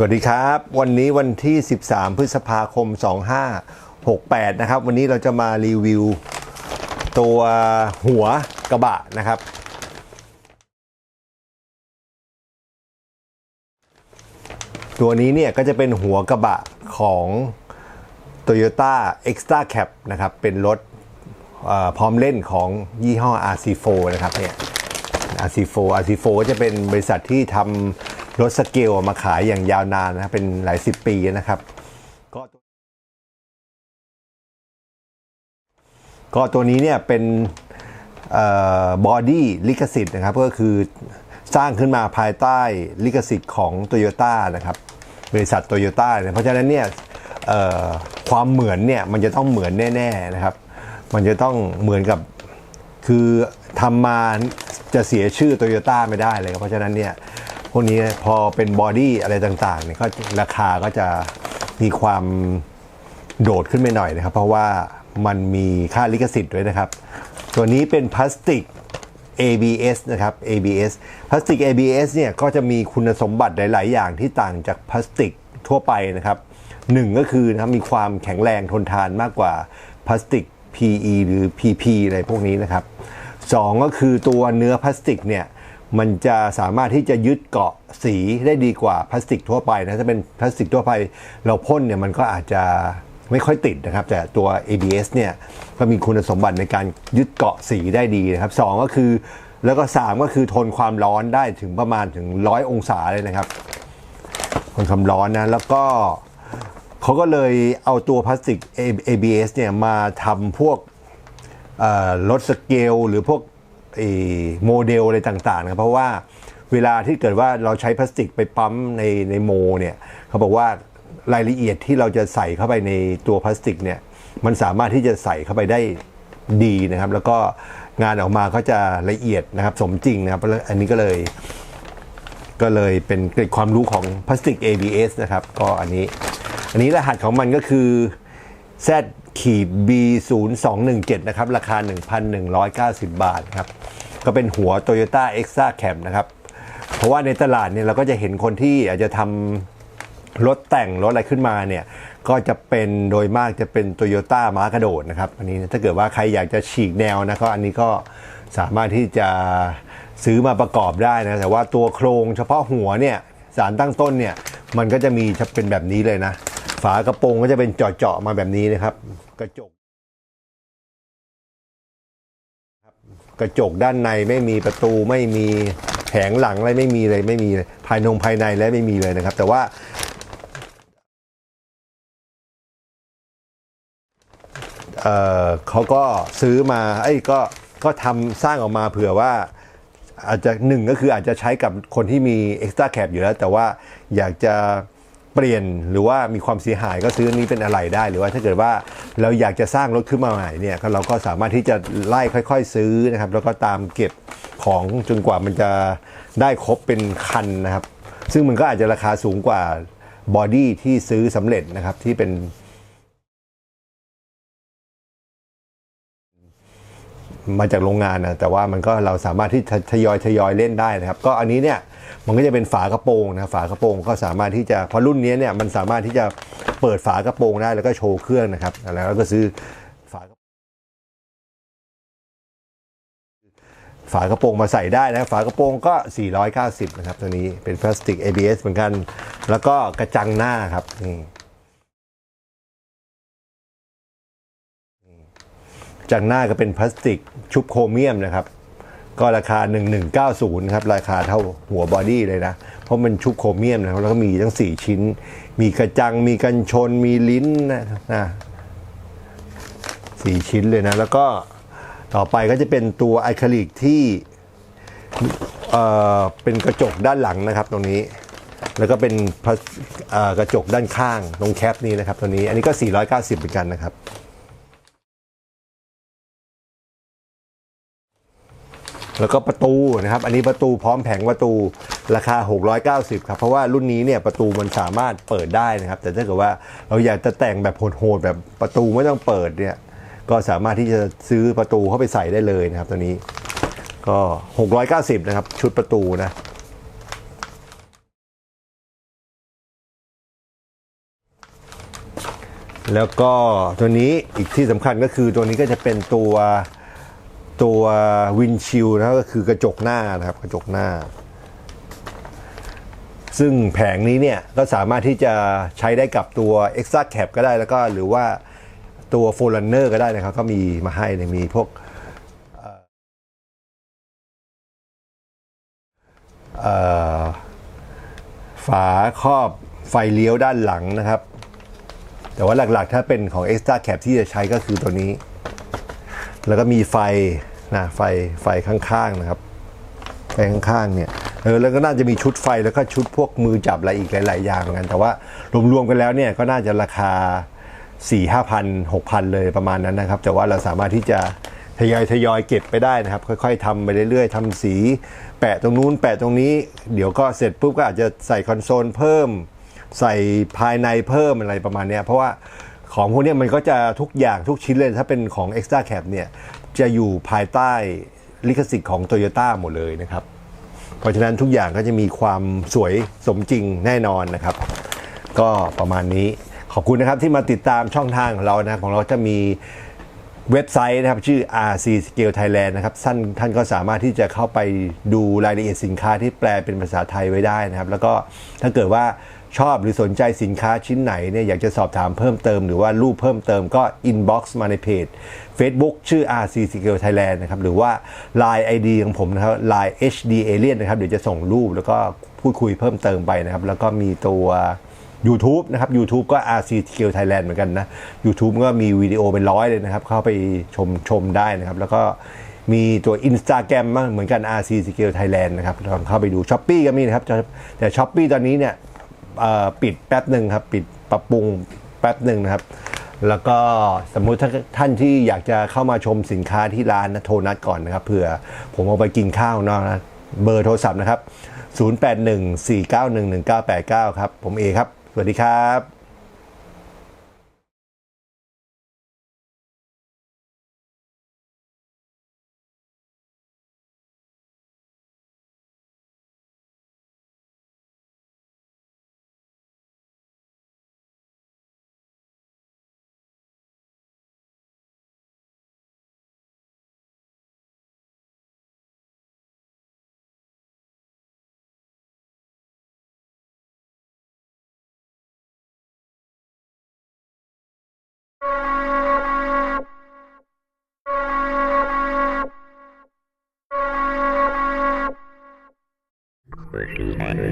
สวัสดีครับ วันนี้วันที่ 13 พฤษภาคม 2568 นะครับ วันนี้เราจะมารีวิว ตัวหัวกระบะนะครับ ตัวนี้เนี่ยก็จะเป็นหัวกระบะของ Toyota Extra Cab นะครับ เป็นรถพร้อมเล่นของยี่ห้อ RC4 นะครับเนี่ย RC4 RC4 ก็จะเป็นบริษัทที่ทำ รถสเกลมาขายอย่างยาวนานนะครับเป็นหลายสิบปีนะครับก็ก็ตัวนี้เนี่ยเป็นบอดี้ลิขสิทธิ์นะครับก็คือสร้างขึ้นมาภายใต้ลิขสิทธิ์ของ Toyota นะครับบริษัท Toyota เนี่ยเพราะฉะนั้นเนี่ยความเหมือนเนี่ยมันจะต้องเหมือนแน่ๆนะครับ มันจะต้องเหมือนกับคือทำมาจะเสียชื่อโตโยต้าไม่ได้เลยครับเพราะฉะนั้นเนี่ย วกนี้พอเป็นบอดี้อะไรต่างๆเนี่ยก็ราคาก็จะมีความโดดขึ้นไปหน่อยนะครับ เพราะว่ามันมีค่าลิขสิทธิ์ด้วยนะครับ ตัวนี้เป็นพลาสติก ABS นะครับ ABS พลาสติก ABS เนี่ยก็จะมีคุณสมบัติหลาย ๆ อย่างที่ต่างจากพลาสติกทั่วไปนะครับหนึ่งก็คือนะครับมีความแข็งแรงทนทานมากกว่าพลาสติก PE หรือ PP อะไรพวกนี้นะครับสองก็คือตัวเนื้อพลาสติกเนี่ย มันจะสามารถที่จะยึดเกาะสีได้ดีกว่าพลาสติกทั่วไปนะถ้าเป็นพลาสติกทั่วไปเราพ่นเนี่ยมันก็อาจจะไม่ค่อยติดนะครับ แต่ตัว ABS เนี่ยก็มีคุณสมบัติในการยึดเกาะสีได้ดีนะครับสองก็คือแล้วก็สามก็คือทนความร้อนได้ถึงประมาณถึงร้อยองศาเลยนะครับทนความร้อนนะแล้วก็เขาก็เลยเอาตัวพลาสติก ABS เนี่ยมาทำพวกรถสเกลหรือพวก โมเดลอะไรต่างๆนะเพราะว่าเวลาที่เกิดว่าเราใช้พลาสติกไปปั๊มในในโมเนี่ยเขาบอกว่ารายละเอียดที่เราจะใส่เข้าไปในตัวพลาสติกเนี่ยมันสามารถที่จะใส่เข้าไปได้ดีนะครับ แล้วก็งานออกมาก็จะละเอียดนะครับสมจริงนะครับอันนี้ก็เลยก็เลยเป็นเกร็ดความรู้ของพลาสติก ABS นะครับ ก็อันนี้ อันนี้รหัสของมันก็คือ Z ขีด B 0 2 1 7 นะครับ ราคา 1,190 บาทครับ ก็เป็นหัว Toyota Exa Cab นะครับ เพราะว่าในตลาดเนี่ยเราก็จะเห็นคนที่อาจจะทำรถแต่งรถอะไรขึ้นมาเนี่ย ก็จะเป็นโดยมากจะเป็น Toyota ม้ากระโดดนะครับ อันนี้ถ้าเกิดว่าใครอยากจะฉีกแนวนะก็อันนี้ก็สามารถที่จะซื้อมาประกอบได้นะ แต่ว่าตัวโครงเฉพาะหัวเนี่ยสารตั้งต้นเนี่ยมันก็จะมีจะเป็นแบบนี้เลยนะ ฝากระโปรงก็จะเป็นเจาะๆมาแบบนี้นะครับ กระจกกระจกด้านในไม่มีประตูไม่มีแผงหลังอะไรไม่มีเลยไม่มีเลยภายนงภายในและไม่มีเลยนะครับ แต่ว่า เออเขาก็ซื้อมาไอ้ก็ก็ทำสร้างออกมาเผื่อว่าอาจจะหนึ่งก็คืออาจจะใช้กับคนที่มี extra cab อยู่แล้ว แต่ว่าอยากจะ เปลี่ยนหรือว่ามีความเสียหายก็ซื้อนี้เป็นอะไรได้ หรือว่าถ้าเกิดว่าเราอยากจะสร้างรถขึ้นมาใหม่เนี่ยเราก็สามารถที่จะไล่ค่อย ๆ ซื้อนะครับ แล้วก็ตามเก็บของจนกว่ามันจะได้ครบเป็นคันนะครับ ซึ่งมันก็อาจจะราคาสูงกว่าบอดี้ที่ซื้อสำเร็จนะครับที่เป็น มาจากโรงงานนะแต่ว่ามันก็เราสามารถที่ทยอยทยอยเล่นได้นะครับ ก็อันนี้เนี่ยมันก็จะเป็นฝากระโปรงนะฝากระโปรงก็สามารถที่จะพรารุ่นนี้เนี่ยมันสามารถที่จะเปิดฝากระโปรงได้แล้วก็โชว์เครื่องนะครับแล้วก็ซื้อฝากระฝากระโปรงมาใส่ได้นะฝากระโปรงก็ 490 นะครับตัวนี้เป็นพลาสติก ABS เหมือนกัน แล้วก็กระจังหน้าครับนี่ จากหน้าก็เป็นพลาสติกชุบโครเมียมนะครับ ก็ราคา 1190ครับราคาเท่าหัวบอดี้เลยนะ เพราะมันชุบโครเมียมนะครับแล้วก็มีทั้ง 4 ชิ้น มีกระจังมีกันชนมีลิ้นนะนะสี่ชิ้นเลยนะ แล้วก็ต่อไปก็จะเป็นตัวอะคริลิกที่เอ่อเป็นกระจกด้านหลังนะครับตรงนี้แล้วก็เป็นกระจกด้านข้างตรงแคปนี้นะครับตัวนี้ อันนี้ก็ 490เหมือนกันนะครับ แล้วก็ประตูนะครับ อันนี้ประตูพร้อมแผงประตูราคา 690 ครับ เพราะว่ารุ่นนี้เนี่ยประตูมันสามารถเปิดได้นะครับ แต่ถ้าเกิดว่าเราอยากจะแต่งแบบโหดๆแบบประตูไม่ต้องเปิดเนี่ยก็สามารถที่จะซื้อประตูเข้าไปใส่ได้เลยนะครับตัวนี้ก็ 690 นะครับ ชุดประตูนะแล้วก็ตัวนี้อีกที่สำคัญก็คือตัวนี้ก็จะเป็นตัว ตัววินชิลนะครับก็คือกระจกหน้านะครับกระจกหน้า ซึ่งแผงนี้เนี่ยก็สามารถที่จะใช้ได้กับตัว Extra Cap ก็ได้แล้วก็หรือว่าตัว f o r e r u n n e r ก็ได้นะครับ ก็มีมาให้เนี่ยมีพวกฝาครอบไฟเลี้ยวด้านหลังนะครับ แต่ว่าหลักๆถ้าเป็นของ Extra Cap ที่จะใช้ก็คือตัวนี้ แล้วก็มีไฟ นะไฟไฟข้างๆนะครับไฟข้างๆเนี่ยเออแล้วก็น่าจะมีชุดไฟแล้วก็ชุดพวกมือจับอะไรอีกหลาย ๆ อย่างเหมือนกัน แต่ว่ารวมๆกันแล้วเนี่ยก็น่าจะราคา 4 5 0 0 0 6 0 0 เลยประมาณนั้นนะครับ แต่ว่าเราสามารถที่จะทยอยทยอยเก็บไปได้นะครับ ค่อยๆทำไปเรื่อยๆทำสี แปะตรงนู้นแปะตรงนี้ เดี๋ยวก็เสร็จปุ๊บก็อาจจะใส่คอนโซลเพิ่ม ใส่ภายในเพิ่มอะไรประมาณเนี้ยเพราะว่าของพวกนี้มันก็จะทุกอย่างทุกชิ้นเลย ถ้าเป็นของ Extra Cap เนี่ย จะอยู่ภายใต้ลิขสิทธิ์ของ Toyota หมดเลยนะครับ เพราะฉะนั้นทุกอย่างก็จะมีความสวยสมจริงแน่นอนนะครับ ก็ประมาณนี้ขอบคุณนะครับที่มาติดตามช่องทางของเรานะของเราจะมีเว็บไซต์นะครับชื่อ RC Scale Thailand นะครับท่านท่านก็สามารถที่จะเข้าไปดูรายละเอียดสินค้าที่แปลเป็นภาษาไทยไว้ได้นะครับ แล้วก็ถ้าเกิดว่า ชอบหรือสนใจสินค้าชิ้นไหนเนี่ยอยากจะสอบถามเพิ่มเติมหรือว่ารูปเพิ่มเติมก็ inbox มาในเพจ Facebook ชื่อ RC Scale Thailand นะครับหรือว่า Line ID ของผมนะครับ Line HD Alien นะครับเดี๋ยวจะส่งรูปแล้วก็พูดคุยเพิ่มเติมไปนะครับ แล้วก็มีตัว YouTube นะครับ YouTube ก็ RC Scale Thailand เหมือนกันนะ YouTube ก็มีวิดีโอเป็นร้อยเลยนะครับ เข้าไปชมชมได้นะครับ แล้วก็มีตัว Instagram บ้างเหมือนกัน RC Scale Thailand นะครับลองเข้าไปดู s h อ p e e ก็มีนะครับแต่ s h อ p e e ตอนนี้เนี่ย ปิดแป๊บหนึ่งครับ ปิดปรับปรุงแป๊บหนึ่งนะครับ แล้วก็สมมุติถ้าท่านที่อยากจะเข้ามาชมสินค้าที่ร้านนะโทรนัดก่อนนะครับเผื่อผมเอาไปกินข้าวนอกนะเบอร์โทรศัพท์นะครับ 0814911989 ครับ ผมเอครับ สวัสดีครับ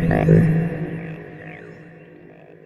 Thank you.